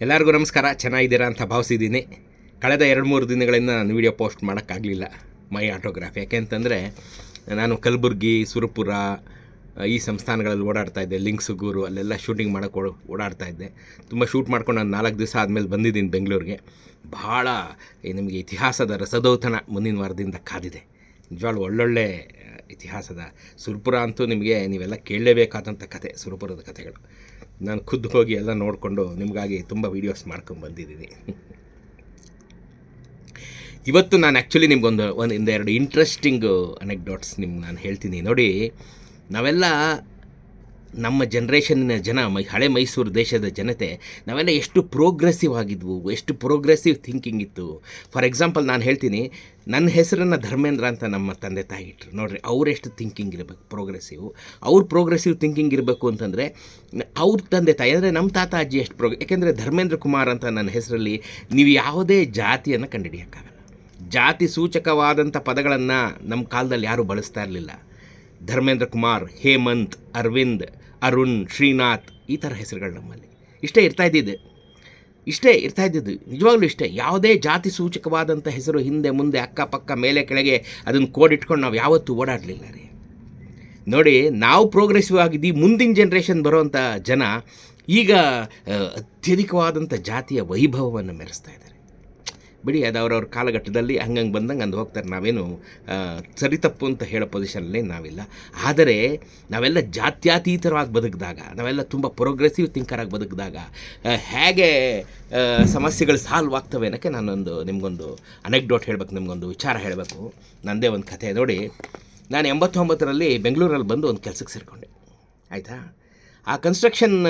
ಎಲ್ಲರಿಗೂ ನಮಸ್ಕಾರ. ಚೆನ್ನಾಗಿದ್ದೀರಾ ಅಂತ ಭಾವಿಸಿದ್ದೀನಿ. ಕಳೆದ ಎರಡು ಮೂರು ದಿನಗಳಿಂದ ನಾನು ವೀಡಿಯೋ ಪೋಸ್ಟ್ ಮಾಡೋಕ್ಕಾಗಲಿಲ್ಲ. My autograph. ಯಾಕೆಂತಂದರೆ ನಾನು ಕಲಬುರ್ಗಿ, ಸುರಪುರ, ಈ ಸಂಸ್ಥಾನಗಳಲ್ಲಿ ಓಡಾಡ್ತಾ ಇದ್ದೆ. ಲಿಂಕ್ಸುಗೂರು ಅಲ್ಲೆಲ್ಲ ಶೂಟಿಂಗ್ ಮಾಡೋಕ್ಕೆ ಓಡ್, ಓಡಾಡ್ತಾ ಇದ್ದೆ. ತುಂಬ ಶೂಟ್ ಮಾಡ್ಕೊಂಡು ನಾನು ನಾಲ್ಕು ದಿವಸ ಆದಮೇಲೆ ಬಂದಿದ್ದೀನಿ ಬೆಂಗಳೂರಿಗೆ. ಭಾಳ ನಿಮಗೆ ಇತಿಹಾಸದ ರಸದೌತಣ ಮುಂದಿನ ವಾರದಿಂದ ಕಾದಿದೆ. ನಿಜವಾಗ್ಲೂ ಒಳ್ಳೊಳ್ಳೆ ಇತಿಹಾಸದ ಸುರಪುರ ಅಂತೂ ನಿಮಗೆ ನೀವೆಲ್ಲ ಕೇಳಲೇಬೇಕಾದಂಥ ಕತೆ, ಸುರಪುರದ ಕಥೆಗಳು ನಾನು ಖುದ್ದು ಹೋಗಿ ಎಲ್ಲ ನೋಡಿಕೊಂಡು ನಿಮಗಾಗಿ ತುಂಬ ವೀಡಿಯೋಸ್ ಮಾಡ್ಕೊಂಡು ಬಂದಿದ್ದೀನಿ. ಇವತ್ತು ನಾನು ಆ್ಯಕ್ಚುಲಿ ನಿಮ್ಗೊಂದು ಒಂದು ಎರಡು ಇಂಟ್ರೆಸ್ಟಿಂಗ್ ಅನೆಕ್ಡಾಟ್ಸ್ ನಿಮ್ಗೆ ನಾನು ಹೇಳ್ತೀನಿ. ನೋಡಿ, ನಾವೆಲ್ಲ ನಮ್ಮ ಜನ್ರೇಷನ್ನಿನ ಜನ, ಮೈ, ಹಳೆ ಮೈಸೂರು ದೇಶದ ಜನತೆ, ನಾವೆಲ್ಲ ಎಷ್ಟು ಪ್ರೋಗ್ರೆಸಿವ್ ಆಗಿದ್ವು, ಎಷ್ಟು ಪ್ರೋಗ್ರೆಸಿವ್ ಥಿಂಕಿಂಗ್ ಇತ್ತು. ಫಾರ್ ಎಕ್ಸಾಂಪಲ್ ನಾನು ಹೇಳ್ತೀನಿ ನನ್ನ ಹೆಸರನ್ನು ಧರ್ಮೇಂದ್ರ ಅಂತ ನಮ್ಮ ತಂದೆ ತಾಯಿ ಇಟ್ಟರು ನೋಡಿರಿ ಅವರೆಷ್ಟು ಥಿಂಕಿಂಗ್ ಇರಬೇಕು ಪ್ರೋಗ್ರೆಸಿವ್ ಅವ್ರ ಪ್ರೋಗ್ರೆಸಿವ್ ಥಿಂಕಿಂಗ್ ಇರಬೇಕು ಅಂತಂದರೆ, ಅವ್ರ ತಂದೆ ತಾಯಿ, ಅಂದರೆ ನಮ್ಮ ತಾತ, ಅಜ್ಜಿ ಎಷ್ಟು ಪ್ರೋಗ್ ಯಾಕೆಂದರೆ ಧರ್ಮೇಂದ್ರ ಕುಮಾರ್ ಅಂತ ನನ್ನ ಹೆಸರಲ್ಲಿ ನೀವು ಯಾವುದೇ ಜಾತಿಯನ್ನು ಕಂಡುಹಿಡಿಯೋಕ್ಕಾಗಲ್ಲ. ಜಾತಿ ಸೂಚಕವಾದಂಥ ಪದಗಳನ್ನು ನಮ್ಮ ಕಾಲದಲ್ಲಿ ಯಾರೂ ಬಳಸ್ತಾ ಇರಲಿಲ್ಲ. ಧರ್ಮೇಂದ್ರ ಕುಮಾರ್, ಹೇಮಂತ್, ಅರವಿಂದ್ ಅರುಣ್, ಶ್ರೀನಾಥ್, ಈ ಥರ ಹೆಸರುಗಳು ನಮ್ಮಲ್ಲಿ. ಇಷ್ಟೇ ಇರ್ತಾ ಇದ್ದಿದ್ದು. ಇಷ್ಟೇ ಇರ್ತಾ ಇದ್ದಿದ್ದು. ನಿಜವಾಗ್ಲೂ ಇಷ್ಟೇ. ಯಾವುದೇ ಜಾತಿ ಸೂಚಕವಾದಂಥ ಹೆಸರು ಹಿಂದೆ, ಮುಂದೆ, ಅಕ್ಕಪಕ್ಕ, ಮೇಲೆ, ಕೆಳಗೆ ಅದನ್ನು ಕೋಡಿಟ್ಕೊಂಡು ನಾವು ಯಾವತ್ತೂ ಓಡಾಡಲಿಲ್ಲ ರೀ. ನೋಡಿ, ನಾವು ಪ್ರೋಗ್ರೆಸಿವ್ ಆಗಿದ್ದೀವಿ ಮುಂದಿನ ಜನ್ರೇಷನ್ ಬರುವಂಥ ಜನ ಈಗ, ಅತ್ಯಧಿಕವಾದಂಥ ಜಾತಿಯ ವೈಭವವನ್ನು ಮೆರೆಸ್ತಾ ಇದ್ದಾರೆ. ಬಿಡಿ, ಅದು ಅವ್ರವ್ರ ಕಾಲಘಟ್ಟದಲ್ಲಿ ಹಂಗಂಗೆ ಬಂದಂಗೆ ಅಂದು ಹೋಗ್ತಾರೆ. ನಾವೇನು ಸರಿ ತಪ್ಪು ಅಂತ ಹೇಳೋ ಪೊಸಿಷನಲ್ಲಿ ನಾವಿಲ್ಲ. ಆದರೆ, ನಾವೆಲ್ಲ ಜಾತ್ಯಾತೀತರವಾಗಿ ಬದುಕಿದಾಗ, ನಾವೆಲ್ಲ ತುಂಬ ಪ್ರೋಗ್ರೆಸಿವ್ ಥಿಂಕರಾಗಿ ಬದುಕಿದಾಗ ಹೇಗೆ ಸಮಸ್ಯೆಗಳು ಸಾಲ್ವ್ ಆಗ್ತವೆ ಅನ್ನೋಕ್ಕೆ ನಾನೊಂದು, ನಿಮಗೊಂದು ಅನೆಕ್ಡೋಟ್ ಹೇಳಬೇಕು, ನಿಮಗೊಂದು ವಿಚಾರ ಹೇಳಬೇಕು. ನನ್ನದೇ ಒಂದು ಕಥೆ. ನೋಡಿ, ನಾನು ಎಂಬತ್ತೊಂಬತ್ತರಲ್ಲಿ ಬೆಂಗಳೂರಲ್ಲಿ ಬಂದು ಒಂದು ಕೆಲಸಕ್ಕೆ ಸೇರಿಕೊಂಡೆ. ಆಯಿತಾ? ಆ ಕನ್ಸ್ಟ್ರಕ್ಷನ್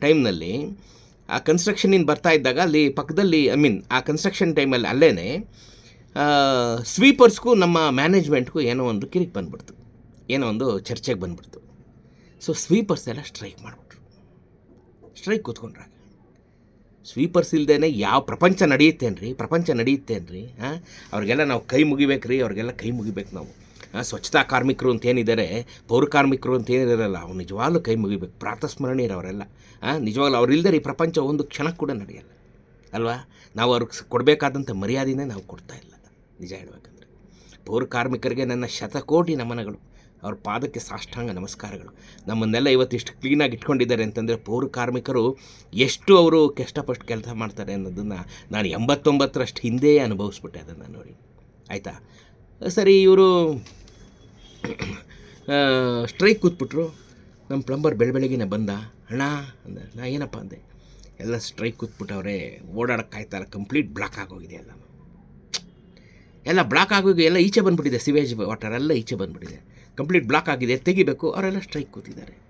ಟೈಮ್ನಲ್ಲಿ ಆ ಕನ್ಸ್ಟ್ರಕ್ಷನಿಂದ ಬರ್ತಾ ಇದ್ದಾಗ ಅಲ್ಲಿ ಪಕ್ಕದಲ್ಲಿ ಐ ಮೀನ್ ಆ ಕನ್ಸ್ಟ್ರಕ್ಷನ್ ಟೈಮಲ್ಲಿ ಅಲ್ಲೇ ಸ್ವೀಪರ್ಸ್ಗೂ ನಮ್ಮ ಮ್ಯಾನೇಜ್ಮೆಂಟ್ಗೂ ಏನೋ ಒಂದು ಕಿರಿಕ್ ಬಂದ್ಬಿಡ್ತು. ಏನೋ ಒಂದು ಚರ್ಚೆಗೆ ಬಂದ್ಬಿಡ್ತು. ಸೊ ಸ್ವೀಪರ್ಸ್ ಎಲ್ಲ ಸ್ಟ್ರೈಕ್ ಮಾಡಿಬಿಟ್ರು. ಸ್ಟ್ರೈಕ್ ಕೂತ್ಕೊಂಡ್ರಾಗ. ಸ್ವೀಪರ್ಸ್ ಇಲ್ಲದೇ ಯಾವ ಪ್ರಪಂಚ ನಡೆಯುತ್ತೇನ್ರಿ? ಪ್ರಪಂಚ ನಡೆಯುತ್ತೇನ್ರಿ ಹಾಂ ಅವ್ರಿಗೆಲ್ಲ ನಾವು ಕೈ ಮುಗಿಬೇಕು ರೀ ಅವ್ರಿಗೆಲ್ಲ ಕೈ ಮುಗಿಬೇಕು ನಾವು. ಸ್ವಚ್ಛತಾ ಕಾರ್ಮಿಕರು ಅಂತ ಏನಿದ್ದಾರೆ ಪೌರ ಕಾರ್ಮಿಕರು ಅಂತ ಏನಿರಲ್ಲ ಅವ್ರು ನಿಜವಾಗ್ಲೂ ಕೈ ಮುಗಿಬೇಕು. ಪ್ರಾತಸ್ಮರಣೀಯರು ಅವರೆಲ್ಲ ನಿಜವಾಗ್ಲೂ ಅವರಿಲ್ಲದೆ ಈ ಪ್ರಪಂಚ ಒಂದು ಕ್ಷಣ ಕೂಡ ನಡೆಯಲ್ಲ. ಅಲ್ವಾ? ನಾವು ಅವ್ರಿಗೆ ಕೊಡಬೇಕಾದಂಥ ಮರ್ಯಾದೆನೇ ನಾವು ಕೊಡ್ತಾ ಇಲ್ಲ. ನಿಜ ಹೇಳಬೇಕಂದ್ರೆ. ಪೌರ ಕಾರ್ಮಿಕರಿಗೆ ನನ್ನ ಶತಕೋಟಿ ನಮನಗಳು. ಅವ್ರ ಪಾದಕ್ಕೆ ಸಾಷ್ಟಾಂಗ ನಮಸ್ಕಾರಗಳು. ನಮ್ಮನ್ನೆಲ್ಲ ಇವತ್ತು ಇಷ್ಟು ಕ್ಲೀನಾಗಿ ಇಟ್ಕೊಂಡಿದ್ದಾರೆ ಅಂತಂದರೆ ಪೌರ ಕಾರ್ಮಿಕರು ಎಷ್ಟು ಅವರು ಕಷ್ಟಪಟ್ಟು ಕೆಲಸ ಮಾಡ್ತಾರೆ ಅನ್ನೋದನ್ನು ನಾನು ಎಂಬತ್ತೊಂಬತ್ತರಷ್ಟು ಹಿಂದೆಯೇ ಅನುಭವಿಸ್ಬಿಟ್ಟೆ ಅದನ್ನು ನೋಡಿ. ಆಯಿತಾ? ಸರಿ, ಇವರು ಸ್ಟ್ರೈಕ್ ಕೂತ್ಬಿಟ್ರು. ನಮ್ಮ ಪ್ಲಂಬರ್ ಬೆಳ ಬೆಳಗಿನ ಬಂದ. ಅಣ್ಣ, ಅಂದ. ನಾ ಏನಪ್ಪ? ಅಂದೆ. ಎಲ್ಲ ಸ್ಟ್ರೈಕ್ ಕೂತ್ಬಿಟ್ಟವ್ರೆ. ಓಡಾಡೋಕ್ಕಾಯ್ತಲ್ಲ ಕಂಪ್ಲೀಟ್ ಬ್ಲಾಕ್ ಆಗೋಗಿದೆ ಎಲ್ಲ. ಎಲ್ಲ ಬ್ಲಾಕ್ ಆಗೋಗಿ ಎಲ್ಲ ಈಚೆ ಬಂದುಬಿಟ್ಟಿದೆ. ಸಿವೇಜ್ ವಾಟರ್ ಎಲ್ಲ ಈಚೆ ಬಂದುಬಿಟ್ಟಿದೆ. ಕಂಪ್ಲೀಟ್ ಬ್ಲಾಕ್ ಆಗಿದೆ. ತೆಗಿಬೇಕು. ಅವರೆಲ್ಲ ಸ್ಟ್ರೈಕ್ ಕೂತಿದ್ದಾರೆ.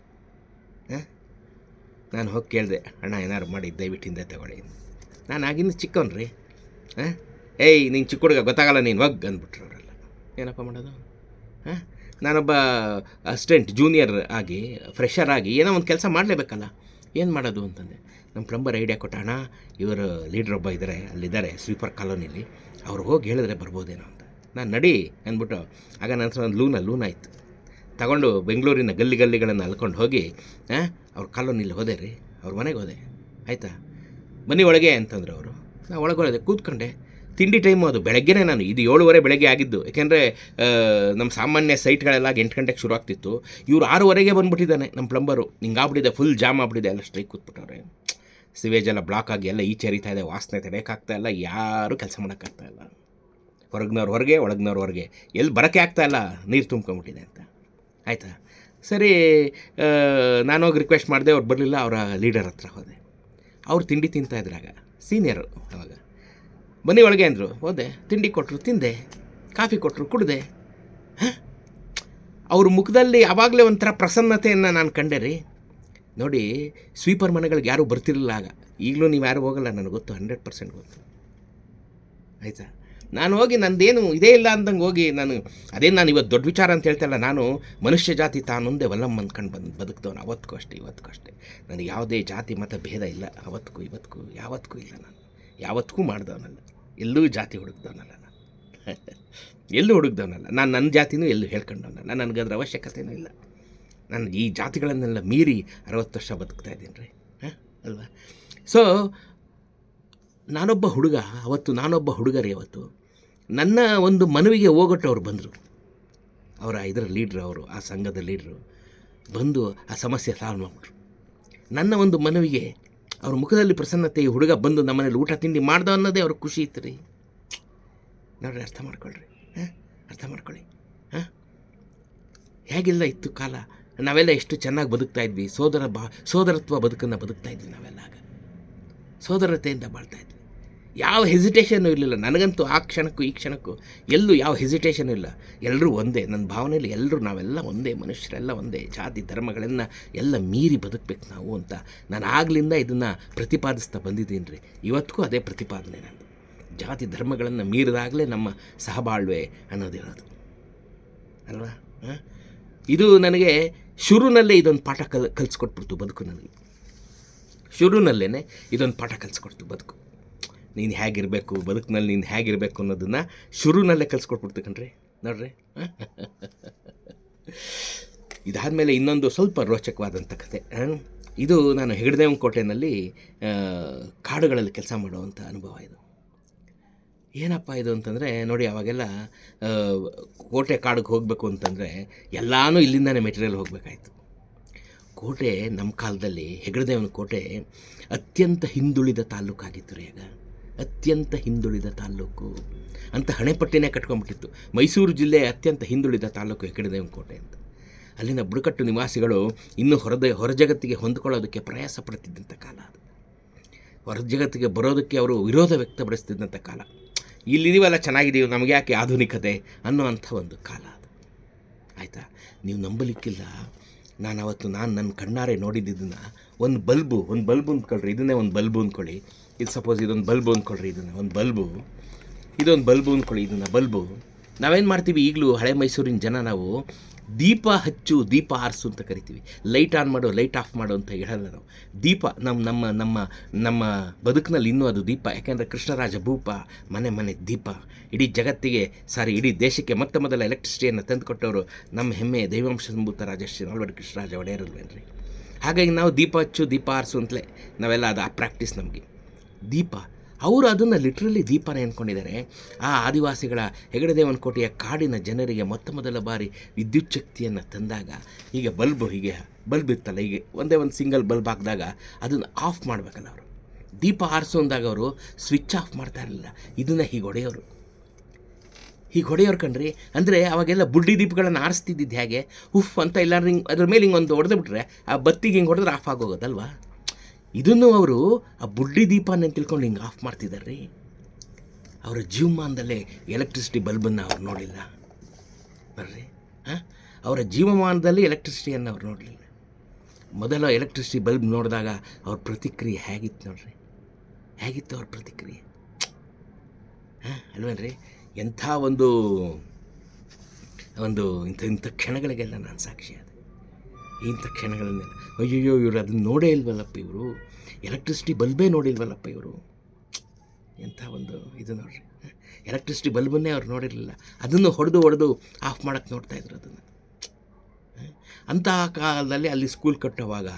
ನಾನು ಹೋಗಿ ಕೇಳಿದೆ. ಅಣ್ಣ ಏನಾರು ಮಾಡಿ. ದಯವಿಟ್ಟು ಹಿಂದೆ ತಗೊಳ್ಳಿ. ನಾನು ಆಗಿಂದ ಚಿಕ್ಕವನ್ರಿ ಹಾಂ? ಏಯ್, ನೀನು ಚಿಕ್ಕ ಹುಡುಗ ಗೊತ್ತಾಗಲ್ಲ ನೀನು. ಹೋಗಿ ಅಂದ್ಬಿಟ್ರು ಅವರೆಲ್ಲ. ಏನಪ್ಪ ಮಾಡೋದು? ಹಾಂ? ನಾನೊಬ್ಬ ಅಸಿಸ್ಟೆಂಟ್ ಜೂನಿಯರ್ ಆಗಿ ಫ್ರೆಷರ್ ಆಗಿ ಏನೋ ಒಂದು ಕೆಲಸ ಮಾಡಲೇಬೇಕಲ್ಲ. ಏನು ಮಾಡೋದು ಅಂತಂದೆ ನಮ್ಮ ಪ್ಲಂಬರ್ ಐಡಿಯಾ ಕೊಟ್ಟ ಅಣ್ಣ ಇವರು ಲೀಡ್ರ್ ಒಬ್ಬ ಇದ್ದಾರೆ ಅಲ್ಲಿದ್ದಾರೆ ಸ್ವೀಪರ್ ಕಾಲೋನಿಲಿ. ಅವ್ರು ಹೋಗಿ ಹೇಳಿದ್ರೆ ಬರ್ಬೋದೇನೋ ಅಂತ. ನಾನು ನಡಿ ಅಂದ್ಬಿಟ್ಟು, ಆಗ ನನ್ನ ಲೂನ ಲೂನ ಆಯಿತು ತಗೊಂಡು ಬೆಂಗಳೂರಿನ ಗಲ್ಲಿ ಗಲ್ಲಿಗಳನ್ನು ಅಲ್ಕೊಂಡು ಹೋಗಿ ಅವ್ರ ಕಾಲೋನಿಲಿ ಹೋದೆ ರೀ, ಅವ್ರ ಮನೆಗೆ ಹೋದೆ. ಆಯಿತಾ? ಬನ್ನಿ ಒಳಗೆ ಅಂತಂದ್ರು ಅವರು. ನಾ ಒಳಗೆ ಹೋದೆ ಕೂತ್ಕೊಂಡೆ. ತಿಂಡಿ ಟೈಮು ಅದು. ಬೆಳಗ್ಗೆನೇ ನಾನು ಇದು ಏಳುವರೆ ಬೆಳಗ್ಗೆ ಆಗಿದ್ದು. ಯಾಕೆಂದರೆ ನಮ್ಮ ಸಾಮಾನ್ಯ ಸೈಟ್ಗಳೆಲ್ಲ ಎಂಟು ಗಂಟೆಗೆ ಶುರು ಆಗ್ತಿತ್ತು. ಇವ್ರು ಆರೂವರೆಗೆ ಬಂದುಬಿಟ್ಟಿದ್ದಾನೆ ನಮ್ಮ ಪ್ಲಂಬರು ಹಿಂಗಾಗ್ಬಿಟ್ಟಿದೆ ಫುಲ್ ಜಾಮ್ ಆಗ್ಬಿಟ್ಟಿದೆ. ಎಲ್ಲ ಸ್ಟ್ರೈಕ್ ಕೂತ್ಬಿಟ್ಟವ್ರೆ. ಸಿವೇಜ್ ಎಲ್ಲ ಬ್ಲಾಕ್ ಆಗಿ ಎಲ್ಲ ಈಚೆ ಹರಿತಾ ಇದೆ, ವಾಸನೆ ತಡೆಯೋಕ್ಕಾಗ್ತಾ ಇಲ್ಲ, ಯಾರೂ ಕೆಲಸ ಮಾಡೋಕ್ಕಾಗ್ತಾ ಇಲ್ಲ. ಹೊರಗಿನವ್ರ ಹೊರಗೆ, ಒಳಗಿನವ್ರ ಹೊರಗೆ. ಎಲ್ಲಿ ಬರೋಕ್ಕೆ ಇಲ್ಲ, ನೀರು ತುಂಬ್ಕೊಂಬಿಟ್ಟಿದೆ ಅಂತ. ಆಯಿತಾ? ಸರಿ ನಾನೋಗಿ ರಿಕ್ವೆಸ್ಟ್ ಮಾಡಿದೆ, ಅವ್ರು ಬರಲಿಲ್ಲ, ಅವರ ಲೀಡರ್ ಹತ್ರ ಹೋದೆ. ಅವ್ರು ತಿಂಡಿ ತಿಂತಾಯಿದ್ರಾಗ ಸೀನಿಯರು ಅವಾಗ. ಬನ್ನಿ ಒಳಗೆ ಅಂದರು, ಹೋದೆ, ತಿಂಡಿ ಕೊಟ್ಟರು ತಿಂದೆ, ಕಾಫಿ ಕೊಟ್ಟರು ಕುಡಿದೆ. ಅವ್ರ ಮುಖದಲ್ಲಿ ಯಾವಾಗಲೇ ಒಂಥರ ಪ್ರಸನ್ನತೆಯನ್ನು ನಾನು ಕಂಡೆ ರೀ. ನೋಡಿ, ಸ್ವೀಪರ್ ಮನೆಗಳಿಗೆ ಯಾರೂ ಬರ್ತಿರಲಿಲ್ಲ ಆಗ. ಈಗಲೂ ನೀವು ಯಾರು ಹೋಗಲ್ಲ, ನನಗೆ ಗೊತ್ತು, ಹಂಡ್ರೆಡ್ ಪರ್ಸೆಂಟ್ ಗೊತ್ತು. ಆಯಿತಾ? ನಾನು ಹೋಗಿ ನಂದೇನು ಇದೇ ಇಲ್ಲ ಅಂದಂಗೆ ಹೋಗಿ ನಾನು ಅದೇನು ನಾನು ಇವತ್ತು ದೊಡ್ಡ ವಿಚಾರ ಅಂತ ಹೇಳ್ತಲ್ಲ ನಾನು ಮನುಷ್ಯ ಜಾತಿ ತಾನೊಂದೇ ವಲ್ಲಮ್ಮ ಅಂದ್ಕೊಂಡು ಬಂದು ಬದುಕ್ದವನು ಅವತ್ತಿಗೂ ಅಷ್ಟೇ ಇವತ್ತಿಗೂ ಅಷ್ಟೇ. ನನಗೆ ಯಾವುದೇ ಜಾತಿ ಮತ ಭೇದ ಇಲ್ಲ ಅವತ್ತಿಗೂ ಇವತ್ತಿಗೂ ಯಾವತ್ತಿಗೂ ಇಲ್ಲ ನಾನು. ಯಾವತ್ತಿಗೂ ಮಾಡ್ದವನಲ್ಲ. ಎಲ್ಲೂ ಜಾತಿ ಹುಡುಕ್ದವನಲ್ಲ ನಾನು. ಎಲ್ಲೂ ಹುಡುಕ್ದವನಲ್ಲ. ನಾನು ನನ್ನ ಜಾತಿನೂ ಎಲ್ಲೂ ಹೇಳ್ಕೊಂಡವನಲ್ಲ. ನನಗದ್ರ ಅವಶ್ಯಕತೆಯೂ ಇಲ್ಲ. ನಾನು ಈ ಜಾತಿಗಳನ್ನೆಲ್ಲ ಮೀರಿ ಅರವತ್ತು ವರ್ಷ ಬದುಕ್ತಾ ಇದ್ದೀನಿ ರೀ. ಹಾಂ? ಅಲ್ವಾ? ಸೊ ನಾನೊಬ್ಬ ಹುಡುಗ, ಅವತ್ತು ನಾನೊಬ್ಬ ಹುಡುಗರೇ ಅವತ್ತು. ನನ್ನ ಒಂದು ಮನವಿಗೆ ಹೋಗೊಟ್ಟು ಅವರು ಬಂದರು. ಅವರ ಇದರ ಲೀಡ್ರು ಅವರು, ಆ ಸಂಘದ ಲೀಡ್ರು ಬಂದು ಆ ಸಮಸ್ಯೆ ಸಾಲ್ವ್ ಮಾಡಿಬಿಟ್ರು. ನನ್ನ ಒಂದು ಮನವಿಗೆ ಅವ್ರ ಮುಖದಲ್ಲಿ ಪ್ರಸನ್ನತೆ ಈ ಹುಡುಗ ಬಂದು ನಮ್ಮನೇಲಿ ಊಟ ತಿಂಡಿ ಮಾಡ್ದ ಅನ್ನೋದೇ ಅವ್ರಿಗೆ ಖುಷಿ ಇತ್ತು ರೀ ನೋಡ್ರಿ, ಅರ್ಥ ಮಾಡ್ಕೊಳ್ರಿ. ಹಾಂ? ಅರ್ಥ ಮಾಡ್ಕೊಳ್ಳಿ. ಹಾಂ? ಹೇಗೆಲ್ಲ ಇತ್ತು ಕಾಲ. ನಾವೆಲ್ಲ ಎಷ್ಟು ಚೆನ್ನಾಗಿ ಬದುಕ್ತಾ ಇದ್ವಿ. ಸೋದರ ಬಾ, ಸೋದರತ್ವ ಬದುಕನ್ನು ಬದುಕ್ತಾ ಇದ್ವಿ ನಾವೆಲ್ಲ ಆಗ. ಸೋದರತೆಯಿಂದ ಬಾಳ್ತಾ ಇದ್ವಿ. ಯಾವ ಹೆಸಿಟೇಷನ್ನು ಇರಲಿಲ್ಲ. ನನಗಂತೂ ಆ ಕ್ಷಣಕ್ಕೂ ಈ ಕ್ಷಣಕ್ಕೂ ಎಲ್ಲೂ ಯಾವ ಹೆಸಿಟೇಷನ್ ಇಲ್ಲ. ಎಲ್ಲರೂ ಒಂದೇ ನನ್ನ ಭಾವನೆಯಲ್ಲಿ ಎಲ್ಲರೂ ನಾವೆಲ್ಲ ಒಂದೇ, ಮನುಷ್ಯರೆಲ್ಲ ಒಂದೇ, ಜಾತಿ, ಧರ್ಮಗಳನ್ನು ಎಲ್ಲ ಮೀರಿ ಬದುಕಬೇಕು ನಾವು ಅಂತ ನಾನು ಆಗಲಿಂದ ಇದನ್ನು ಪ್ರತಿಪಾದಿಸ್ತಾ ಬಂದಿದ್ದೀನಿ ರೀ ಇವತ್ತಿಗೂ ಅದೇ ಪ್ರತಿಪಾದನೆ ನಾನು ಜಾತಿ, ಧರ್ಮಗಳನ್ನು ಮೀರಿದಾಗಲೇ ನಮ್ಮ ಸಹಬಾಳ್ವೆ ಅನ್ನೋದಿರೋದು ಅಲ್ವಾ? ಇದು ನನಗೆ ಶುರುನಲ್ಲೇ ಇದೊಂದು ಪಾಠ ಕಲ್, ಕಲಿಸ್ಕೊಟ್ಬಿಡ್ತು ಬದುಕು ನನಗೆ. ಶುರುನಲ್ಲೇ ಇದೊಂದು ಪಾಠ ಕಲಿಸ್ಕೊಡ್ತು ಬದುಕು. ನೀನು ಹೇಗಿರಬೇಕು, ಬದುಕಿನಲ್ಲಿ ನೀನು ಹೇಗಿರಬೇಕು ಅನ್ನೋದನ್ನು ಶುರುನಲ್ಲೇ ಕಲಿಸ್ಕೊಟ್ಬಿಡ್ತು ಕಣ್ರಿ. ನೋಡ್ರಿ. ಇದಾದಮೇಲೆ ಇನ್ನೊಂದು ಸ್ವಲ್ಪ ರೋಚಕವಾದಂಥ ಕತೆ. ಇದು ನಾನು ಹೆಗಡದೇವನ ಕೋಟೆಯಲ್ಲಿ ಕಾಡುಗಳಲ್ಲಿ ಕೆಲಸ ಮಾಡುವಂಥ ಅನುಭವ ಇದು. ಏನಪ್ಪ ಇದು ಅಂತಂದರೆ, ನೋಡಿ ಅವಾಗೆಲ್ಲ ಕೋಟೆ ಕಾಡಿಗೆ ಹೋಗಬೇಕು ಅಂತಂದರೆ ಎಲ್ಲನೂ ಇಲ್ಲಿಂದನೇ ಮೆಟೀರಿಯಲ್ ಹೋಗಬೇಕಾಯ್ತು. ಕೋಟೆ ನಮ್ಮ ಕಾಲದಲ್ಲಿ ಹೆಗಡದೇವನ ಕೋಟೆ ಅತ್ಯಂತ ಹಿಂದುಳಿದ ತಾಲ್ಲೂಕಾಗಿತ್ತು ರೀ ಆಗ ಅತ್ಯಂತ ಹಿಂದುಳಿದ ತಾಲ್ಲೂಕು ಅಂತ ಹಣೆಪಟ್ಟಿನೇ ಕಟ್ಕೊಂಡ್ಬಿಟ್ಟಿತ್ತು. ಮೈಸೂರು ಜಿಲ್ಲೆ ಅತ್ಯಂತ ಹಿಂದುಳಿದ ತಾಲ್ಲೂಕು ಹೆಗಡದೇವನ ಕೋಟೆ ಅಂತ. ಅಲ್ಲಿನ ಬುಡಕಟ್ಟು ನಿವಾಸಿಗಳು ಇನ್ನೂ ಹೊರದ ಹೊರ ಜಗತ್ತಿಗೆ ಹೊಂದ್ಕೊಳ್ಳೋದಕ್ಕೆ ಪ್ರಯಾಸ ಪಡ್ತಿದ್ದಂಥ ಕಾಲ ಅದು. ಹೊರ ಜಗತ್ತಿಗೆ ಬರೋದಕ್ಕೆ ಅವರು ವಿರೋಧ ವ್ಯಕ್ತಪಡಿಸ್ತಿದ್ದಂಥ ಕಾಲ. ಇಲ್ಲಿದೀವಲ್ಲ ಚೆನ್ನಾಗಿದ್ದೀವಿ, ನಮಗೆ ಯಾಕೆ ಆಧುನಿಕತೆ ಅನ್ನೋ ಒಂದು ಕಾಲ ಅದು. ಆಯಿತಾ? ನೀವು ನಂಬಲಿಕ್ಕಿಲ್ಲ. ನಾನು ಅವತ್ತು ನಾನು ನನ್ನ ಕಣ್ಣಾರೆ ನೋಡಿದ್ದನ್ನು ಒಂದು ಬಲ್ಬು ಒಂದು ಬಲ್ಬು ಅಂದ್ಕೊಳ್ರಿ, ಇದನ್ನೇ ಒಂದು ಬಲ್ಬು ಅಂದ್ಕೊಳ್ಳಿ. ಇದು ಸಪೋಸ್ ಇದೊಂದು ಬಲ್ಬು ಅಂದ್ಕೊಳ್ರಿ ಇದನ್ನು, ಒಂದು ಬಲ್ಬು. ಇದೊಂದು ಬಲ್ಬು ಅಂದ್ಕೊಳ್ಳಿ ಇದನ್ನು, ಬಲ್ಬು. ನಾವೇನು ಮಾಡ್ತೀವಿ? ಈಗಲೂ ಹಳೆ ಮೈಸೂರಿನ ಜನ ನಾವು ದೀಪ ಹಚ್ಚು, ದೀಪ ಆರಿಸು ಅಂತ ಕರಿತೀವಿ. ಲೈಟ್ ಆನ್ ಮಾಡು ಲೈಟ್ ಆಫ್ ಮಾಡು ಅಂತ ಹೇಳಲ್ಲ ನಾವು. ದೀಪ ನಮ್ಮ ನಮ್ಮ ನಮ್ಮ ನಮ್ಮ ಬದುಕಿನಲ್ಲಿ ಇನ್ನೂ ಅದು ದೀಪ. ಯಾಕೆಂದರೆ ಕೃಷ್ಣರಾಜ ಭೂಪ, ಮನೆ ಮನೆ ದೀಪ. ಇಡೀ ಜಗತ್ತಿಗೆ, ಸಾರಿ, ಇಡೀ ದೇಶಕ್ಕೆ ಮೊತ್ತ ಮೊದಲ ಎಲೆಕ್ಟ್ರಿಸಿಟಿಯನ್ನು ತಂದುಕೊಟ್ಟವರು ನಮ್ಮ ಹೆಮ್ಮೆ ದೈವಾಂಶ ಸಂಭೂತ ರಾಜಶ್ರೀ ನಾಲ್ವಡಿ ಕೃಷ್ಣರಾಜ ಒಡೆಯರಲ್ವೇನ್ರಿ? ಹಾಗಾಗಿ ನಾವು ದೀಪ ಹಚ್ಚು, ದೀಪ ಆರಿಸು ಅಂತಲೇ ನಾವೆಲ್ಲ ಅದು ಆ ಪ್ರಾಕ್ಟೀಸ್ ನಮಗೆ. ದೀಪ. ಅವರು ಅದನ್ನು ಲಿಟ್ರಲಿ ದೀಪನೇ ಅಂದ್ಕೊಂಡಿದ್ದಾರೆ ಆ ಆದಿವಾಸಿಗಳ ಹೆಗಡದೇವನ ಕೋಟೆಯ ಕಾಡಿನ ಜನರಿಗೆ ಮೊತ್ತ ಮೊದಲ ಬಾರಿ ವಿದ್ಯುತ್ ಶಕ್ತಿಯನ್ನು ತಂದಾಗ, ಹೀಗೆ ಬಲ್ಬ್ ಹೀಗೆ, ಬಲ್ಬ್ ಇತ್ತಲ್ಲ, ಹೀಗೆ ಒಂದೇ ಒಂದು ಸಿಂಗಲ್ ಬಲ್ಬ್ ಹಾಕಿದಾಗ ಅದನ್ನು ಆಫ್ ಮಾಡಬೇಕಲ್ಲ ಅವರು. ದೀಪ ಆರಿಸು ಅಂದಾಗ ಅವರು ಸ್ವಿಚ್ ಆಫ್ ಮಾಡ್ತಾ ಇರಲಿಲ್ಲ. ಇದನ್ನು ಹೀಗೆ ಹೊಡೆಯೋರು. ಹೀಗೆ ಹೊಡೆಯೋರು ಕಣ್ರಿ. ಅಂದರೆ ಅವಾಗೆಲ್ಲ ಬುಡ್ಡಿ ದೀಪಗಳನ್ನು ಆರಿಸ್ತಿದ್ದಿದ್ದು ಹೇಗೆ? ಉಫ್ ಅಂತ ಇಲ್ಲ ಹಿಂಗೆ, ಅದ್ರ ಮೇಲೆ ಹಿಂಗೆ ಒಂದು ಹೊಡೆದು ಬಿಟ್ರೆ ಆ ಬತ್ತಿಗೆ ಹಿಂಗೆ ಹೊಡೆದ್ರೆ ಆಫ್ ಆಗೋಗೋದಲ್ವಾ ಇದನ್ನು ಅವರು ಆ ಬುಡ್ಡಿ ದೀಪನ ತಿಳ್ಕೊಂಡು ಹಿಂಗೆ ಆಫ್ ಮಾಡ್ತಿದ್ದಾರೆ ರೀ ಅವರ ಜೀವಮಾನದಲ್ಲೇ ಎಲೆಕ್ಟ್ರಿಸಿಟಿ ಬಲ್ಬನ್ನು ಅವ್ರು ನೋಡಿಲ್ಲ ಬರ್ರಿ ಹಾಂ ಅವರ ಜೀವಮಾನದಲ್ಲಿ ಎಲೆಕ್ಟ್ರಿಸಿಟಿಯನ್ನು ಅವ್ರು ನೋಡಲಿಲ್ಲ. ಮೊದಲ ಎಲೆಕ್ಟ್ರಿಸಿಟಿ ಬಲ್ಬ್ ನೋಡಿದಾಗ ಅವ್ರ ಪ್ರತಿಕ್ರಿಯೆ ಹೇಗಿತ್ತು ನೋಡ್ರಿ? ಹೇಗಿತ್ತು ಅವ್ರ ಪ್ರತಿಕ್ರಿಯೆ? ಹಾಂ ಅಲ್ವೇನ್ರಿ? ಎಂಥ ಒಂದು ಒಂದು ಇಂಥ ಇಂಥ ಕ್ಷಣಗಳಿಗೆಲ್ಲ ನಾನು ಸಾಕ್ಷಿ ಇಂಥ ಕ್ಷಣಗಳನ್ನೆಲ್ಲ ಅಯ್ಯಯ್ಯೋ, ಇವರು ಅದನ್ನು ನೋಡೇ ಇಲ್ವಲ್ಲಪ್ಪ ಇವರು. ಎಲೆಕ್ಟ್ರಿಸಿಟಿ ಬಲ್ಬೇ ನೋಡಿಲ್ವಲ್ಲಪ್ಪ ಇವರು. ಎಂಥ ಒಂದು ಇದು ನೋಡ್ರಿ. ಎಲೆಕ್ಟ್ರಿಸಿಟಿ ಬಲ್ಬನ್ನೇ ಅವ್ರು ನೋಡಿರಲಿಲ್ಲ. ಅದನ್ನು ಹೊಡೆದು ಹೊಡೆದು ಆಫ್ ಮಾಡೋಕ್ಕೆ ನೋಡ್ತಾಯಿದ್ರು ಅದನ್ನು. ಅಂತಹ ಕಾಲದಲ್ಲಿ ಅಲ್ಲಿ ಸ್ಕೂಲ್ ಕಟ್ಟೋವಾಗ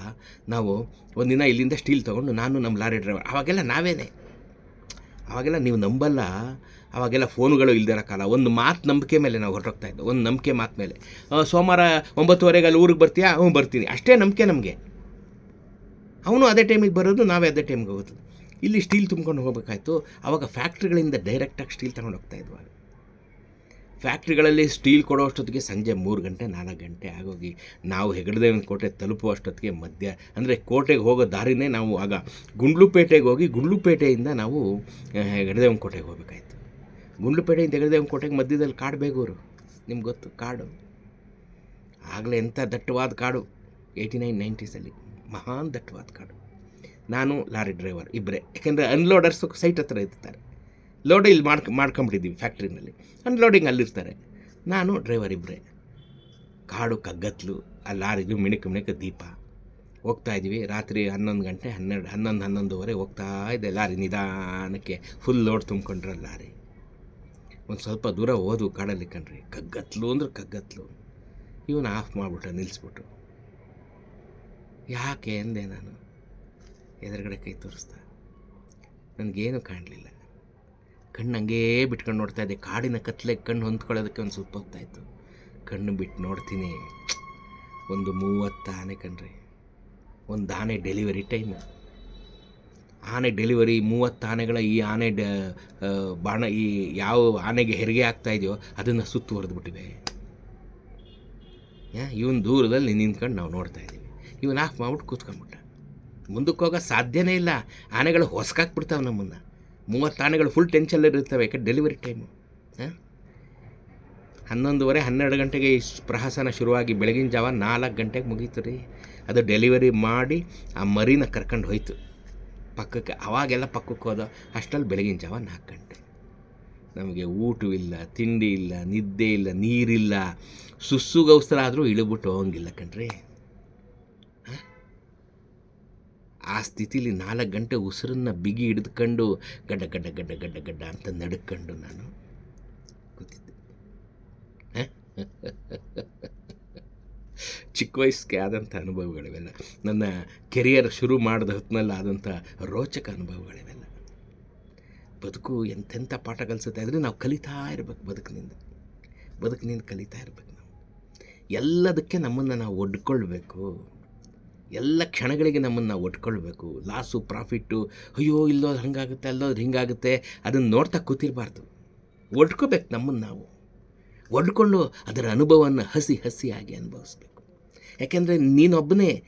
ನಾವು ಒಂದಿನ ಇಲ್ಲಿಂದ ಸ್ಟೀಲ್ ತೊಗೊಂಡು ನಾನು ನಮ್ಮ ಲಾರಿ ಡ್ರೈವರ್ ಅವಾಗೆಲ್ಲ ನಾವೇನೆ. ಅವಾಗೆಲ್ಲ ನೀವು ನಂಬಲ್ಲ. ಅವಾಗೆಲ್ಲ ಫೋನುಗಳು ಇಲ್ದಿರೋ ಕಾಲ. ಒಂದು ಮಾತು ನಂಬಿಕೆ ಮೇಲೆ ನಾವು ಹೊರಟೋಗ್ತಾ ಒಂದು ನಂಬಿಕೆ ಮಾತು ಮೇಲೆ. ಸೋಮವಾರ ಒಂಬತ್ತುವರೆಗೆ ಅಲ್ಲಿ ಊರಿಗೆ ಬರ್ತೀಯಾ? ಹ್ಞೂ, ಬರ್ತೀನಿ. ಅಷ್ಟೇ ನಂಬಿಕೆ ನಮಗೆ. ಅವನು ಅದೇ ಟೈಮಿಗೆ ಬರೋದು, ನಾವೇ ಅದೇ ಟೈಮ್ಗೆ ಹೋಗೋದು. ಇಲ್ಲಿ ಸ್ಟೀಲ್ ತುಂಬ್ಕೊಂಡು ಹೋಗಬೇಕಾಯ್ತು. ಆವಾಗ ಫ್ಯಾಕ್ಟ್ರಿಗಳಿಂದ ಡೈರೆಕ್ಟಾಗಿ ಸ್ಟೀಲ್ ತಗೊಂಡು ಹೋಗ್ತಾ ಇದ್ವಾಗ ಫ್ಯಾಕ್ಟ್ರಿಗಳಲ್ಲಿ ಸ್ಟೀಲ್ ಕೊಡೋ ಅಷ್ಟೊತ್ತಿಗೆ ಸಂಜೆ ಮೂರು ಗಂಟೆ, ನಾಲ್ಕು ಗಂಟೆ ಆಗೋಗಿ ನಾವು ಹೆಗಡದೇವನ ಕೋಟೆ ತಲುಪುವ ಅಷ್ಟೊತ್ತಿಗೆ ಮಧ್ಯ, ಅಂದರೆ ಕೋಟೆಗೆ ಹೋಗೋ ದಾರಿನೇ ನಾವು ಆಗ ಗುಂಡ್ಲುಪೇಟೆಗೆ ಹೋಗಿ ಗುಂಡ್ಲುಪೇಟೆಯಿಂದ ನಾವು ಹೆಗಡದೇ ಹೆಗಡದೇವನ ಕೋಟೆಗೆ ಹೋಗ್ಬೇಕಾಯ್ತು. ಗುಂಡ್ಲುಪೇಟೆಯಿಂದ ತೆಗೆದೇ ಕೋಟೆಗೆ ಮಧ್ಯದಲ್ಲಿ ಕಾಡು ಬೇಗೂರು. ನಿಮ್ಗೆ ಗೊತ್ತು? ಕಾಡು. ಆಗಲೇ ಎಂಥ ದಟ್ಟವಾದ ಕಾಡು? ಏಯ್ಟಿ ನೈನ್ ನೈಂಟೀಸಲ್ಲಿ ಮಹಾನ್ ದಟ್ಟವಾದ ಕಾಡು. ನಾನು ಲಾರಿ ಡ್ರೈವರ್ ಇಬ್ಬರೇ ಯಾಕೆಂದರೆ ಅನ್ಲೋಡರ್ಸ್ ಸೈಟ್ ಹತ್ರ ಇರ್ತಾರೆ. ಲೋಡ್ ಇಲ್ಲಿ ಮಾಡ್ಕ, ಮಾಡ್ಕೊಂಬಿಟ್ಟಿದ್ದೀವಿ ಫ್ಯಾಕ್ಟ್ರಿನಲ್ಲಿ ಅನ್ಲೋಡಿಂಗ್ ಅಲ್ಲಿರ್ತಾರೆ. ನಾನು ಡ್ರೈವರ್ ಇಬ್ಬರೇ ಕಾಡು ಕಗ್ಗತ್ಲು, ಆ ಲಾರಿದು ಮಿಣುಕು ಮಿಣುಕು ದೀಪ. ಹೋಗ್ತಾ ಇದ್ದೀವಿ. ರಾತ್ರಿ ಹನ್ನೊಂದು ಗಂಟೆ, ಹನ್ನೆರಡು, ಹನ್ನೊಂದು, ಹನ್ನೊಂದುವರೆ ಹೋಗ್ತಾ ಇದೆ ಲಾರಿ ನಿಧಾನಕ್ಕೆ. ಫುಲ್ ಲೋಡ್ ತುಂಬ್ಕೊಂಡ್ರೆ ಲಾರಿ. ಒಂದು ಸ್ವಲ್ಪ ದೂರ ಓದು ಕಾಡಲ್ಲಿ ಕಣ್ರಿ. ಕಗ್ಗತ್ಲು ಅಂದ್ರೆ ಕಗ್ಗತ್ಲು. ಇವನು ಆಫ್ ಮಾಡಿಬಿಟ್ಟ ನಿಲ್ಲಿಸ್ಬಿಟ್ಟು ಯಾಕೆ ಅಂದೆ ನಾನು? ಎದುರುಗಡೆ ಕೈ ತೋರಿಸ್ತಾ. ನನಗೇನು ಕಾಣಲಿಲ್ಲ. ಕಣ್ಣು ಹಂಗೇ ಬಿಟ್ಕೊಂಡು ನೋಡ್ತಾ ಇದ್ದೆ. ಕಾಡಿನ ಕತ್ಲೆ ಕಣ್ಣು ಹೊಂದ್ಕೊಳ್ಳೋದಕ್ಕೆ ಒಂದು ಸ್ವಲ್ಪ ಹೋಗ್ತಾಯಿತ್ತು ಕಣ್ಣು ಬಿಟ್ಟು ನೋಡ್ತೀನಿ. ಒಂದು ಮೂವತ್ತು ಆನೆ ಕಣ್ರಿ. ಒಂದು ಆನೆ ಡೆಲಿವರಿ ಟೈಮು ಆನೆ ಡೆಲಿವರಿ ಮೂವತ್ತು ಆನೆಗಳ ಈ ಆನೆ ಡ ಬಾಣ, ಈ ಯಾವ ಆನೆಗೆ ಹೆರಿಗೆ ಆಗ್ತಾ ಇದೆಯೋ ಅದನ್ನು ಸುತ್ತುವರೆದು ಬಿಟ್ಟಿವೆ ಇವನ್ ದೂರದಲ್ಲಿ ನಿಂತ್ಕೊಂಡು ನಾವು ನೋಡ್ತಾ ಇದ್ದೀವಿ. ಇವನು ಆಫ್ ಮಾಡ್ಬಿಟ್ಟು ಕೂತ್ಕೊಂಡ್ಬಿಟ್ಟ. ಮುಂದಕ್ಕೆ ಹೋಗೋ ಸಾಧ್ಯನೇ ಇಲ್ಲ. ಆನೆಗಳು ಹೊಸಕಾಕ್ಬಿಡ್ತಾವೆ ನಮ್ಮನ್ನು ಮೂವತ್ತು ಆನೆಗಳು ಫುಲ್ ಟೆನ್ಷನ್ ಇರ್ತವೆ ಯಾಕೆ ಡೆಲಿವರಿ ಟೈಮು ಹಾಂ? ಹನ್ನೊಂದುವರೆ, ಹನ್ನೆರಡು ಗಂಟೆಗೆ ಈ ಪ್ರಹಸನ ಶುರುವಾಗಿ ಬೆಳಗಿನ ಜಾವ ನಾಲ್ಕು ಗಂಟೆಗೆ ಮುಗೀತು ರೀ. ಅದು ಡೆಲಿವರಿ ಮಾಡಿ ಆ ಮರಿನ ಕರ್ಕೊಂಡು ಹೋಯ್ತು. ಪಕ್ಕಕ್ಕೆ, ಅವಾಗೆಲ್ಲ ಪಕ್ಕಕ್ಕೆ ಹೋದ ಅಷ್ಟರಲ್ಲಿ ಬೆಳಗಿನ ಜಾವ ನಾಲ್ಕು ಗಂಟೆ. ನಮಗೆ ಊಟವಿಲ್ಲ ತಿಂಡಿ ಇಲ್ಲ, ನಿದ್ದೆ ಇಲ್ಲ, ನೀರಿಲ್ಲ. ಸುಸ್ಸುಗೌಸ್ತರ ಆದರೂ ಇಳಿಬಿಟ್ಟು ಹೋಗಂಗಿಲ್ಲ ಕಣ್ರಿ. ಆ ಸ್ಥಿತಿಲಿ ನಾಲ್ಕು ಗಂಟೆ ಉಸಿರನ್ನು ಬಿಗಿ ಹಿಡಿದುಕೊಂಡು ಗಡ್ಡ ಗಡ್ಡ ಗಡ್ಡ ಗಡ್ಡ ಗಡ್ಡ ಅಂತ ನಡ್ಕೊಂಡು ನಾನು ಕೂತಿದ್ದೆ? ಚಿಕ್ಕ ವಯಸ್ಸಿಗೆ ಆದಂಥ ಅನುಭವಗಳಿವೆಲ್ಲ. ನನ್ನ ಕೆರಿಯರ್ ಶುರು ಮಾಡಿದ ಹೊತ್ತಿನಲ್ಲಿ ಆದಂಥ ರೋಚಕ ಅನುಭವಗಳಿವೆಲ್ಲ. ಬದುಕು ಎಂಥೆಂಥ ಪಾಠ ಕಲಿಸುತ್ತೆ ಅಂದರೆ ನಾವು ಕಲಿತಾ ಇರಬೇಕು ಬದುಕಿನಿಂದ. ಬದುಕಿನಿಂದ ಕಲಿತಾ ಇರಬೇಕು ನಾವು. ಎಲ್ಲದಕ್ಕೆ ನಮ್ಮನ್ನು ನಾವು ಒಡ್ಕೊಳ್ಬೇಕು. ಎಲ್ಲ ಕ್ಷಣಗಳಿಗೆ ನಮ್ಮನ್ನು ನಾವು ಒಟ್ಕೊಳ್ಬೇಕು ಲಾಸು, ಪ್ರಾಫಿಟ್ಟು, ಅಯ್ಯೋ, ಇಲ್ಲೋ, ಹಂಗಾಗುತ್ತೆ, ಅಲ್ಲೋ ಹಿಂಗಾಗುತ್ತೆ, ಅದನ್ನು ನೋಡ್ತಾ ಕೂತಿರಬಾರ್ದು. ಒಡ್ಕೋಬೇಕು ನಮ್ಮನ್ನು ನಾವು. ಒಡ್ಕೊಂಡು ಅದರ ಅನುಭವವನ್ನು ಹಸಿ ಹಸಿಯಾಗಿ ಅನುಭವಿಸ್ಬೇಕು. ಯಾಕೆಂದರೆ ನೀನೊಬ್ಬನೇ,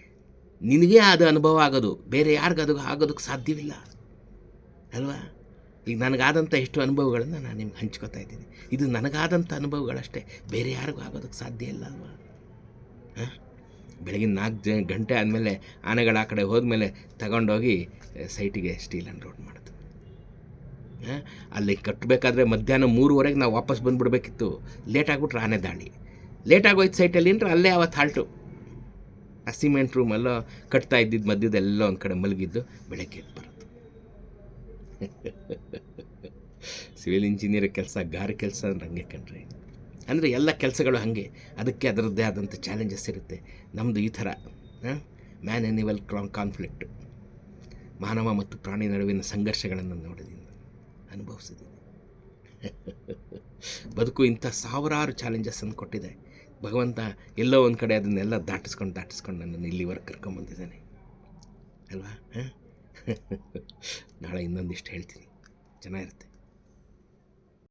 ನಿನಗೇ ಆದ ಅನುಭವ ಆಗೋದು, ಬೇರೆ ಯಾರಿಗೂ ಅದು ಆಗೋದಕ್ಕೆ ಸಾಧ್ಯವಿಲ್ಲ. ಅಲ್ವಾ? ಈಗ ನನಗಾದಂಥ ಎಷ್ಟು ಅನುಭವಗಳನ್ನು ನಾನು ನಿಮ್ಗೆ ಹಂಚ್ಕೋತಾ ಇದ್ದೀನಿ. ಇದು ನನಗಾದಂಥ ಅನುಭವಗಳಷ್ಟೇ, ಬೇರೆ ಯಾರಿಗೂ ಆಗೋದಕ್ಕೆ ಸಾಧ್ಯ ಇಲ್ಲ ಅಲ್ವಾ? ಹಾಂ? ಬೆಳಗಿನ ನಾಲ್ಕು ಜ, ಗಂಟೆ ಆದಮೇಲೆ ಆನೆಗಳ ಆ ಕಡೆ ಹೋದ್ಮೇಲೆ ತಗೊಂಡೋಗಿ ಸೈಟಿಗೆ ಸ್ಟೀಲ್ ಆ್ಯಂಡ್ ರೋಡ್ ಹಾಂ? ಅಲ್ಲಿ ಕಟ್ಟಬೇಕಾದ್ರೆ ಮಧ್ಯಾಹ್ನ ಮೂರುವರೆಗೆ ನಾವು ವಾಪಸ್ ಬಂದುಬಿಡ್ಬೇಕಿತ್ತು. ಲೇಟ್ ಆಗಿಬಿಟ್ರೆ ಆನೆ ದಾಳಿ. ಲೇಟ್ ಆಗೋಯ್ತು ಸೈಟಲ್ಲಿ ಅಂದ್ರೆ ಅಲ್ಲೇ ಅವತ್ತು ಹಾಲ್ಟು. ಆ ಸಿಮೆಂಟ್ ರೂಮೆಲ್ಲ ಕಟ್ತಾ ಇದ್ದಿದ್ದು ಮಧ್ಯದೆಲ್ಲ ಒಂದು ಕಡೆ ಮಲಗಿದ್ದು ಬೆಳಗ್ಗೆ ಎದ್ದು ಬರೋದು. ಸಿವಿಲ್ ಇಂಜಿನಿಯರ್ ಕೆಲಸ, ಗಾರೆ ಕೆಲಸ ಅಂದ್ರೆ ಹಂಗೆ ಕಣ್ರಿ. ಅಂದರೆ ಎಲ್ಲ ಕೆಲಸಗಳು ಹಾಗೆ. ಅದಕ್ಕೆ ಅದರದ್ದೇ ಆದಂಥ ಚಾಲೆಂಜಸ್ ಇರುತ್ತೆ. ನಮ್ಮದು ಈ ಥರ ಮ್ಯಾನ್ ಎನಿವಲ್ ಕ್ರಾನ್ ಕಾನ್ಫ್ಲಿಕ್ಟ್ ಮಾನವ ಮತ್ತು ಪ್ರಾಣಿ ನಡುವಿನ ಸಂಘರ್ಷಗಳನ್ನು ನೋಡಿದ್ದೀನಿ ಅನುಭವಿಸಿದ್ದೀನಿ. ಬದುಕು ಇಂಥ ಸಾವಿರಾರು ಚಾಲೆಂಜಸ್ಸನ್ನು ಕೊಟ್ಟಿದೆ. ಭಗವಂತ ಎಲ್ಲೋ ಒಂದು ಕಡೆ ಅದನ್ನೆಲ್ಲ ದಾಟಿಸ್ಕೊಂಡು ದಾಟಿಸ್ಕೊಂಡು ನನ್ನನ್ನು ಇಲ್ಲಿವರೆಗೆ ಕರ್ಕೊಂಬಂದಿದ್ದಾನೆ. ಅಲ್ವಾ? ಹಾಂ? ನಾಳೆ ಇನ್ನೊಂದಿಷ್ಟು ಹೇಳ್ತೀನಿ. ಚೆನ್ನಾಗಿರುತ್ತೆ.